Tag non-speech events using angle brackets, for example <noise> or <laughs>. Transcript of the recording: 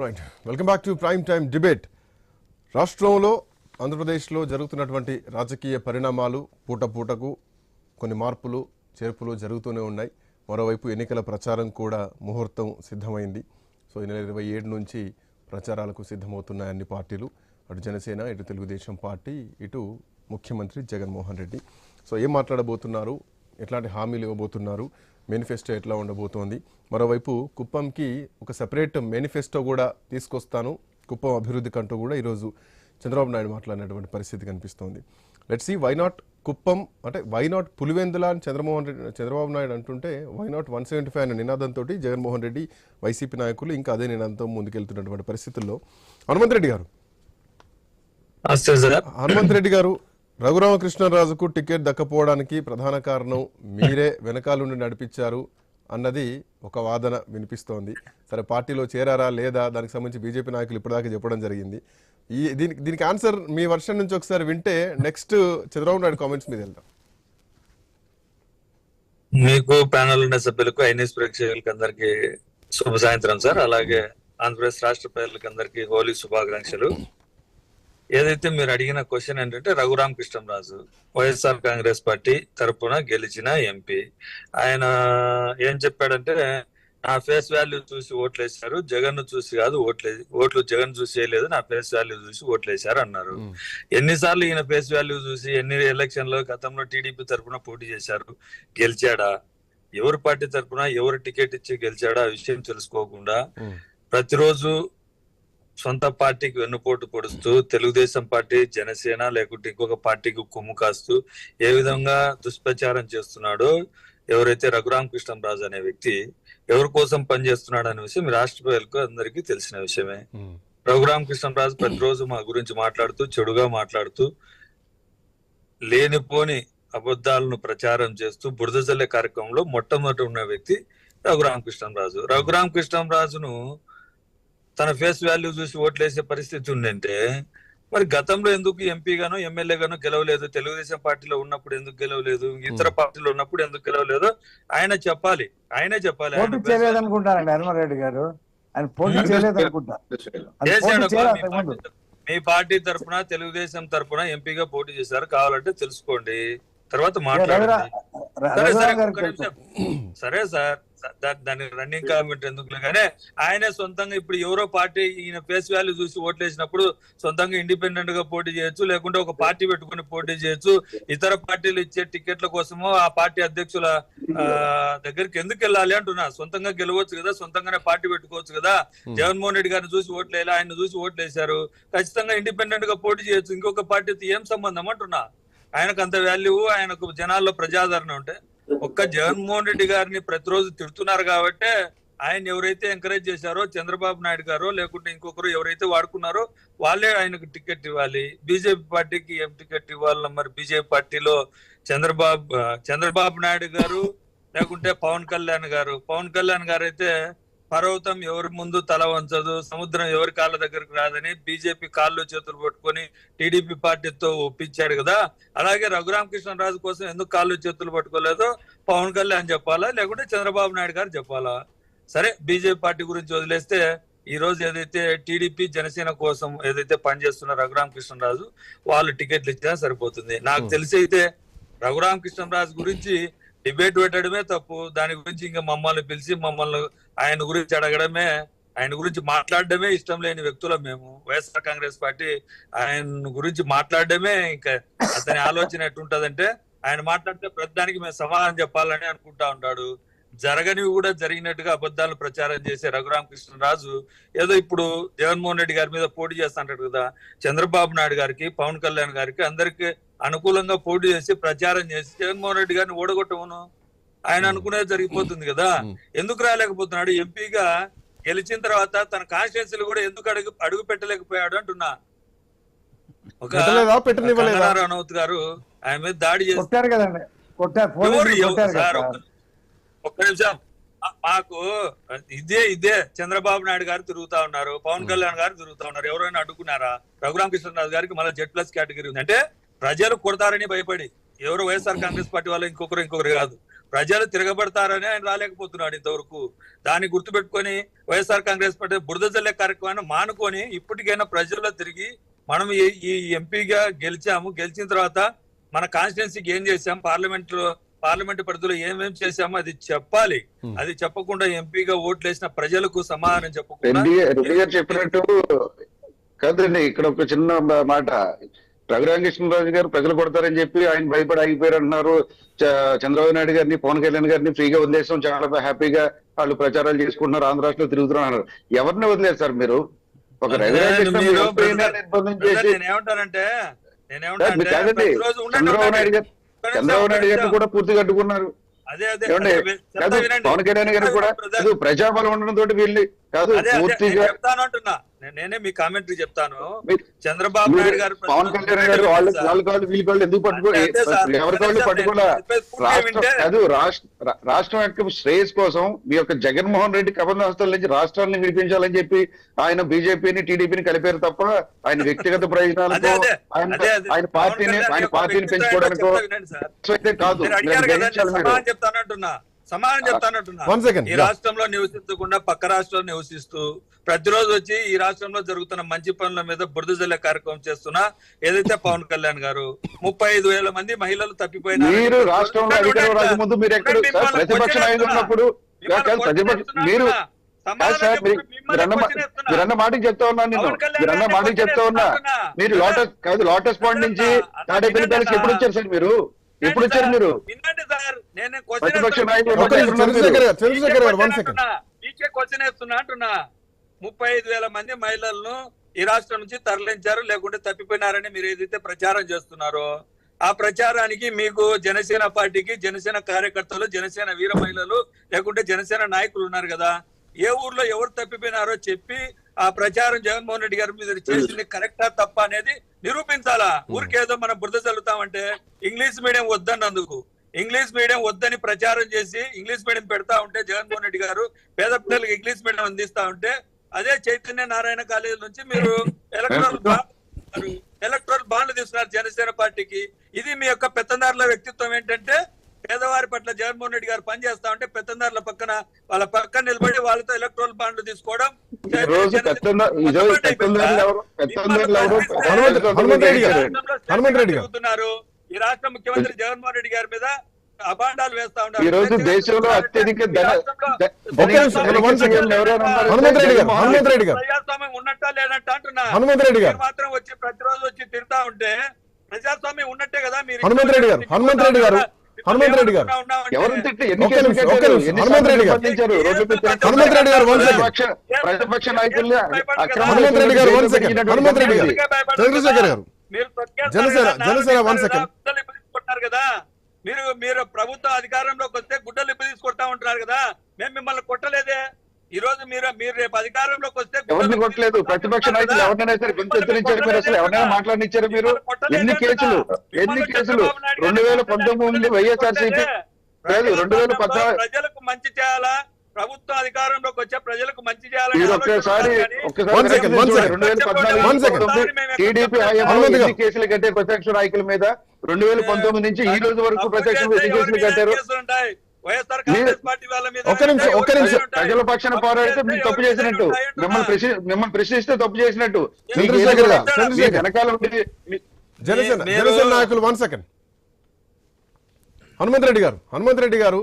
Right welcome back to prime time debate రాష్ట్రంలో ఆంధ్రప్రదేశ్లో జరుగుతున్నటువంటి రాజకీయ పరిణామాలు పూట పూటకు కొన్ని మార్పులు చేర్పులు జరుగుతూనే ఉన్నాయి. మరోవైపు ఎన్నికల ప్రచారం కూడా ముహూర్తం సిద్ధమైంది. సో ఈ నెల ఇరవై ఏడు నుంచి ప్రచారాలకు సిద్ధమవుతున్నాయి అన్ని పార్టీలు. అటు జనసేన ఇటు తెలుగుదేశం పార్టీ ఇటు ముఖ్యమంత్రి జగన్మోహన్ రెడ్డి. సో ఏం మాట్లాడబోతున్నారు? ఎట్లాంటి హామీలు ఇవ్వబోతున్నారు? మేనిఫెస్టో ఎట్లా ఉండబోతోంది? మరోవైపు కుప్పంకి ఒక సెపరేట్ మేనిఫెస్టో కూడా తీసుకొస్తాను. కుప్పం అభివృద్ధి కంటూ కూడా ఈరోజు చంద్రబాబు నాయుడు మాట్లాడినటువంటి పరిస్థితి కనిపిస్తోంది. Let see why not Kuppam? అంటే వై నాట్ పులివెందుల అని చంద్రమోహన్ రెడ్డి చంద్రబాబు నాయుడు అంటుంటే why not one seventy five అనే నినాదంతో జగన్మోహన్ రెడ్డి వైసీపీ నాయకులు ఇంకా అదే నినాదంతో ముందుకెళ్తున్నటువంటి పరిస్థితుల్లో. హనుమంత్ రెడ్డి గారు. హనుమంత్ రెడ్డి గారు రఘురామకృష్ణరాజుకు టికెట్ దక్కపోవడానికి ప్రధాన కారణం మీరే వెనకాలండి నడిపించారు. అన్నది ఒక వాదన వినిపిస్తోంది. సరే పార్టీలో చేరారా లేదా? దానికి సంబంధించి బీజేపీ నాయకులు ఇప్పటిదాకా చెప్పడం జరిగింది. ఈ దీనికి దీనికి ఆన్సర్ మీ వర్షన్ నుంచి ఒకసారి వింటే నెక్స్ట్ చంద్రబాబు నాయుడు కామెంట్స్ మీద వెళ్దాం. మీకు ప్యానల్ ఉన్న సభ్యులకు ఐన్ఎస్ ప్రేక్షకులకి అందరికీ శుభ సాయంత్రం సార్. అలాగే ఆంధ్రప్రదేశ్ రాష్ట్ర ప్రజలకు అందరికీ హోలీ శుభాకాంక్షలు. ఏదైతే మీరు అడిగిన క్వశ్చన్ ఏంటంటే రఘురామ్ కృష్ణంరాజు వైఎస్ఆర్ కాంగ్రెస్ పార్టీ తరపున గెలిచిన ఎంపీ. ఆయన ఏం చెప్పాడంటే నా ఫేస్ వాల్యూ చూసి ఓట్లేశారు జగన్ చూసి కాదు ఓట్లే ఓట్లు జగన్ చూసి వేయలేదు నా ఫేస్ వాల్యూ చూసి ఓట్లేశారు అన్నారు. ఎన్నిసార్లు ఈయన ఫేస్ వాల్యూ చూసి ఎన్ని ఎలక్షన్లో గతంలో టీడీపీ తరపున పోటీ చేశారు గెలిచాడా? ఎవరి పార్టీ తరపున ఎవరు టికెట్ ఇచ్చి గెలిచాడా? ఆ విషయం తెలుసుకోకుండా ప్రతిరోజు సొంత పార్టీకి వెన్నుపోటు పొడుస్తూ తెలుగుదేశం పార్టీ జనసేన లేకుంటే ఇంకొక పార్టీకి కొమ్ము కాస్తూ ఏ విధంగా దుష్ప్రచారం చేస్తున్నాడో ఎవరైతే రఘురామ కృష్ణంరాజు అనే వ్యక్తి ఎవరి కోసం పనిచేస్తున్నాడు అనే విషయం రాష్ట్ర ప్రజలకు అందరికీ తెలిసిన విషయమే. రఘురామ కృష్ణరాజు ప్రతిరోజు మా గురించి మాట్లాడుతూ చెడుగా మాట్లాడుతూ లేనిపోని అబద్ధాలను ప్రచారం చేస్తూ బురద జల్లే కార్యక్రమంలో మొట్టమొదటి ఉన్న వ్యక్తి రఘురామ కృష్ణరాజు రఘురామ కృష్ణరాజును తన ఫేస్ వాల్యూ చూసి ఓట్లేసే పరిస్థితి ఉందంటే మరి గతంలో ఎందుకు ఎంపీగానో ఎమ్మెల్యేగానో గెలవలేదు తెలుగుదేశం పార్టీలో ఉన్నప్పుడు ఎందుకు గెలవలేదు ఇతర పార్టీలో ఉన్నప్పుడు ఎందుకు గెలవలేదు ఆయన చెప్పాలి. ఆయనే చెప్పాలి. హనుమారెడ్డి గారు. చేయాలి <laughs> మీ పార్టీ- తరపున తెలుగుదేశం తరపున ఎంపీగా పోటీ చేశారు. కావాలంటే తెలుసుకోండి. తర్వాత రఘురా మాట్లాడండి. ర- సరే సరే. దాని రన్నింగ్ కామెంట్ ఎందుకు కానీ ఆయనే సొంతంగా ఇప్పుడు ఎవరో పార్టీ ఈయన ఫేస్ వాల్యూ చూసి ఓట్లేసినప్పుడు సొంతంగా ఇండిపెండెంట్గా పోటీ చేయొచ్చు లేకుంటే ఒక పార్టీ పెట్టుకుని పోటీ చేయొచ్చు. ఇతర పార్టీలు ఇచ్చే టికెట్ల కోసమో ఆ పార్టీ అధ్యక్షుల దగ్గరికి ఎందుకు వెళ్ళాలి అంటున్నా. సొంతంగా గెలవచ్చు కదా సొంతంగానే పార్టీ పెట్టుకోవచ్చు కదా. జగన్మోహన్ రెడ్డి గారిని చూసి ఓట్లేయాలి ఆయన చూసి ఓట్లేశారు ఖచ్చితంగా ఇండిపెండెంట్గా పోటీ చేయొచ్చు ఇంకొక పార్టీతో ఏం సంబంధం అంటున్నా? ఆయనకు అంత వాల్యూ ఆయనకు జనాల్లో ప్రజాదరణ ఉంటే? ఒక్క జగన్మోహన్ రెడ్డి గారిని ప్రతిరోజు తిడుతున్నారు కాబట్టి ఆయన ఎవరైతే ఎంకరేజ్ చేశారో చంద్రబాబు నాయుడు గారో లేకుంటే ఇంకొకరు ఎవరైతే వాడుకున్నారో వాళ్ళే ఆయనకు టికెట్ ఇవ్వాలి. బీజేపీ పార్టీకి ఏం టికెట్ ఇవ్వాలి మరి బీజేపీ పార్టీలో చంద్రబాబు చంద్రబాబు నాయుడు గారు లేకుంటే పవన్ కళ్యాణ్ గారు. పవన్ కళ్యాణ్ గారు అయితే పర్వతం ఎవరి ముందు తల వంచదు సముద్రం ఎవరి కాళ్ళ దగ్గరకు రాదని బీజేపీ కాళ్ళు చేతులు పట్టుకొని టీడీపీ పార్టీతో ఒప్పించాడు కదా. అలాగే రఘురామకృష్ణరాజు కోసం ఎందుకు కాళ్ళు చేతులు పట్టుకోలేదో పవన్ కళ్యాణ్ చెప్పాలా లేకుంటే చంద్రబాబు నాయుడు గారు చెప్పాలా? సరే బీజేపీ పార్టీ గురించి వదిలేస్తే ఈ రోజు ఏదైతే టీడీపీ జనసేన కోసం ఏదైతే పనిచేస్తున్న రఘురామకృష్ణరాజు వాళ్ళు టికెట్లు ఇచ్చినా సరిపోతుంది. నాకు. తెలిసి అయితే రఘురామకృష్ణరాజు గురించి డిబేట్ పెట్టడమే తప్పు. దాని గురించి ఇంకా మమ్మల్ని పిలిచి మమ్మల్ని ఆయన గురించి అడగడమే ఆయన గురించి మాట్లాడడమే ఇష్టం లేని వ్యక్తులం మేము. వైఎస్ఆర్ కాంగ్రెస్ పార్టీ ఆయన గురించి మాట్లాడడమే ఇంకా అతని ఆలోచన ఎట్టుంటదంటే ఆయన మాట్లాడితే ప్రతిదానికి మేము సమాధానం చెప్పాలని అనుకుంటా ఉంటాడు. జరగనివి కూడా జరిగినట్టుగా అబద్ధాలు ప్రచారం చేసే రఘురామ కృష్ణరాజు ఏదో ఇప్పుడు జగన్మోహన్ రెడ్డి గారి మీద పోటీ చేస్తుంటాడు కదా. చంద్రబాబు నాయుడు గారికి పవన్ కళ్యాణ్ గారికి అందరికి అనుకూలంగా పోటీ చేసి ప్రచారం చేసి జగన్మోహన్ రెడ్డి గారిని ఓడగొట్టవును ఆయన అనుకునేది జరిగిపోతుంది కదా. ఎందుకు రాలేకపోతున్నాడు ఎంపీగా గెలిచిన తర్వాత తన కాన్స్టిట్యున్సీలు కూడా ఎందుకు అడుగు అడుగు పెట్టలేకపోయాడు అంటున్నా. ఒక రనౌత్ గారు ఆయన మీద దాడి చేసి కొట్టారు కదండి. కొట్టారు ఎవరు పోలీసులు ఎవరు? కొట్టారు సార్ కదా ఒక్క- నిమిషం. మాకు ఇదే ఇదే చంద్రబాబు నాయుడు గారు తిరుగుతా ఉన్నారు. పవన్ కళ్యాణ్ గారు తిరుగుతా ఉన్నారు. ఎవరైనా అడ్డుకున్నారా? రఘురామ కృష్ణరాజు గారికి మళ్ళీ జెడ్ ప్లస్ కేటగిరీ ఉంది. అంటే ప్రజలు కొడతారని భయపడి ఎవరు వైఎస్ఆర్ కాంగ్రెస్ పార్టీ వాళ్ళు ఇంకొకరు ఇంకొకరు కాదు. ప్రజలు తిరగబడతారని ఆయన రాలేకపోతున్నాడు ఇంతవరకు. దాన్ని గుర్తుపెట్టుకొని వైఎస్ఆర్ కాంగ్రెస్ పార్టీ బురద జల్లే కార్యక్రమాన్ని మానుకొని ఇప్పటికైనా ప్రజల్లో తిరిగి మనం ఈ- ఎంపీగా గెలిచాము. గెలిచిన తర్వాత మన కాన్స్టిట్యున్సీకి ఏం చేశాం? పార్లమెంట్లో పార్లమెంట్ పరిధిలో ఏమేం చేశామో అది చెప్పాలి. అది చెప్పకుండా ఎంపీగా ఓట్లు వేసిన ప్రజలకు సమాధానం చెప్పకుండా చెప్పినట్టు కాదండి ఇక్కడ ఒక చిన్న మాట. రఘురామకృష్ణరాజు గారు ప్రజలు కొడతారని చెప్పి ఆయన భయపడి ఆగిపోయారు అంటున్నారు చంద్రబాబు నాయుడు గారిని పవన్ కళ్యాణ్ గారిని ఫ్రీగా వదిలేసాం. చాలా హ్యాపీగా వాళ్ళు ప్రచారాలు చేసుకుంటున్నారు. ఆంధ్ర రాష్ట్రంలో తిరుగుతున్నారు ఎవరిని వదిలేరు సార్ మీరు? ఒక నేనేమంటానంటే చంద్రబాబు నాయుడు గారు. చంద్రబాబు నాయుడు గారిని కూడా కాదు వినండి. పవన్ కళ్యాణ్ గారు కూడా ప్రజాబలం ఉండడం తోటి వీళ్ళు కాదు నేను పూర్తిగా మీ కామెంటరీ చెప్తాను. చంద్రబాబు నాయుడు గారు పవన్ కళ్యాణ్ గారు వాళ్ళ వాళ్ళ కాళ్ళు వీళ్ళ కాళ్ళు ఎందుకు పట్టుకో. ఎవరి కాళ్ళు పట్టుకోలే? రాష్ట్రం కాదు యొక్క శ్రేయస్ కోసం మీ యొక్క జగన్మోహన్ రెడ్డి కబంధ హస్తాల నుంచి రాష్ట్రాన్ని విడిపించాలని చెప్పి ఆయన బీజేపీని టీడీపీని కలిపారు తప్ప ఆయన వ్యక్తిగత ప్రయోజనాలతో అదే ఆయన పార్టీని ఆయన పార్టీని పెంచుకోవడానికో అయితే కాదు చెప్తానంటున్నా సమాధానం చెప్తానంటున్నా ఈ. రాష్ట్రంలో నివసించకుండా పక్క రాష్ట్రంలో నివసిస్తూ ప్రతిరోజు వచ్చి ఈ రాష్ట్రంలో జరుగుతున్న మంచి పనుల మీద బురద జల్లే కార్యక్రమం చేస్తున్నా ఏదైతే పవన్ కళ్యాణ్ గారు ముప్పై ఐదు వేల మంది మహిళలు తప్పిపోయినా మీరు రాష్ట్రంలో రాకముందు మీరు ఎక్కడ ప్రతిపక్ష ఉన్నప్పుడు మీరు మీరన్న మాటకి చెప్తా ఉన్నాను నేను. మీరన్న మాటకి చెప్తా ఉన్నా. మీరు లోటస్ కాదు లోటస్ పాయింట్ నుంచి తాడేపల్లి ప్యాలెస్ ఎప్పుడు వచ్చారు సార్ మీరు? ఎప్పుడు వచ్చారు మీరు? వినండి సార్. నేను మీకే క్వశ్చన్ వేస్తున్నా అంటున్నా. ముప్పై ఐదు వేల మంది మహిళలను ఈ రాష్ట్రం నుంచి తరలించారు లేకుంటే తప్పిపోయినారని మీరు ఏదైతే ప్రచారం చేస్తున్నారో ఆ ప్రచారానికి మీకు జనసేన పార్టీకి జనసేన కార్యకర్తలు జనసేన వీర మహిళలు లేకుంటే జనసేన నాయకులు ఉన్నారు కదా ఏ ఊర్లో ఎవరు తప్పిపోయినారో చెప్పి ఆ ప్రచారం జగన్మోహన్ రెడ్డి గారి మీద చేసింది కరెక్టా తప్ప అనేది నిరూపించాలా? ఊరికేదో మనం బురద చల్లుతామంటే ఇంగ్లీష్ మీడియం వద్దన్నందుకు ఇంగ్లీష్ మీడియం వద్దని ప్రచారం చేసి ఇంగ్లీష్ మీడియం పెడతా ఉంటే జగన్మోహన్ రెడ్డి గారు పేద పిల్లలకి ఇంగ్లీష్ మీడియం అందిస్తా ఉంటే అదే చైతన్య నారాయణ కాలేజ్ నుంచి మీరు ఎలక్ట్రల్ బాండ్ <laughs> ఎలక్ట్రల్ బాండ్లు తీసుకున్నారు జనసేన పార్టీకి. ఇది మీ యొక్క పెత్తందారుల వ్యక్తిత్వం ఏంటంటే పేదవారి పట్ల జగన్మోహన్ రెడ్డి గారు పనిచేస్తా ఉంటే పెత్తందారుల పక్కన వాళ్ళ పక్కన నిలబడి వాళ్ళతో ఎలక్ట్రల్ బాండ్లు తీసుకోవడం ఈ రోజు పెత్తందా- ఈ రోజు పెత్తందారులు ఎవరు? పెత్తందారులు ఎవరు? హనుమంత్ హనుమంత్ రెడ్డి గారు. హనుమంత్ రెడ్డి గారు. చెబుతున్నారు ఈ రాష్ట్ర ముఖ్యమంత్రి జగన్మోహన్ రెడ్డి గారి మీద అబాండాలు వేస్తా ఉన్నారు. ఈ రోజు దేశంలో అత్యధిక ప్రజాస్వామ్యం ఉన్నట్టా లేనట్టా అంటున్నా. హనుమంత్ రెడ్డి గారు. మీరు మాత్రం వచ్చి ప్రతిరోజు వచ్చి తిడతా ఉంటే ప్రజాస్వామ్యం ఉన్నట్టే కదా మీరు హనుమంత్ రెడ్డి గారు, హనుమంత్ రెడ్డి గారు, హనుమంత్ రెడ్డి గారు. ఎవరు హనుమంత్ రెడ్డి గారు. హనుమంత్ రెడ్డి గారు. ప్రతిపక్ష నాయకుల్ని హనుమంత్ రెడ్డి గారు, హనుమంత్ రెడ్డి గారు. చంద్రశేఖర్ గారు. జనసేన- కదా, జనసేన మీరు మీరు ప్రభుత్వ అధికారంలోకి వస్తే గుడ్డలు ఇప్పి తీసుకొడతా ఉంటున్నారు కదా మేము మిమ్మల్ని కొట్టలేదే ఈ రోజు మీరు మీరు రేపు అధికారంలోకి వస్తే ఎవరిని కొట్టలేదు? ప్రతిపక్ష నాయకులు. ఎవరినైనా సరే ఎత్తునిచ్చారు మీరు అసలు ఎవరైనా మాట్లాడినిచ్చారు మీరు? ఎన్ని కేసులు. ఎన్ని కేసులు? రెండు వేల పంతొమ్మిది వైఎస్ఆర్సీపీ కాదు రెండు వేల ప్రజలకు మంచి చేయాలా? ప్రభుత్వ అధికారంలోకి వచ్చే ప్రజలకు మంచి చేయాలని ఒక్కసారి. రెండు వేల పద్నాలుగు. టీడీపీ హయాంలో కేసులు కట్టారు? ప్రతిపక్ష నాయకుల మీద? రెండు వేల పంతొమ్మిది నుంచి ఈ రోజు వరకు ప్రత్యక్ష కేసులు కట్టారు? వైఎస్ఆర్ కాంగ్రెస్ పార్టీ వాళ్ళ మీద ఒక్క నిమిషం, ఒక్క నిమిషం. ప్రజల పక్షాన పోరాడితే మీరు తప్పు చేసినట్టు. మిమ్మల్ని ప్రశ్ని మిమ్మల్ని ప్రశ్నిస్తే తప్పు చేసినట్టు. వెనకాల జనసేన జనసేన నాయకులు వన్ సెకండ్ హనుమంత్ రెడ్డి గారు హనుమంత్ రెడ్డి గారు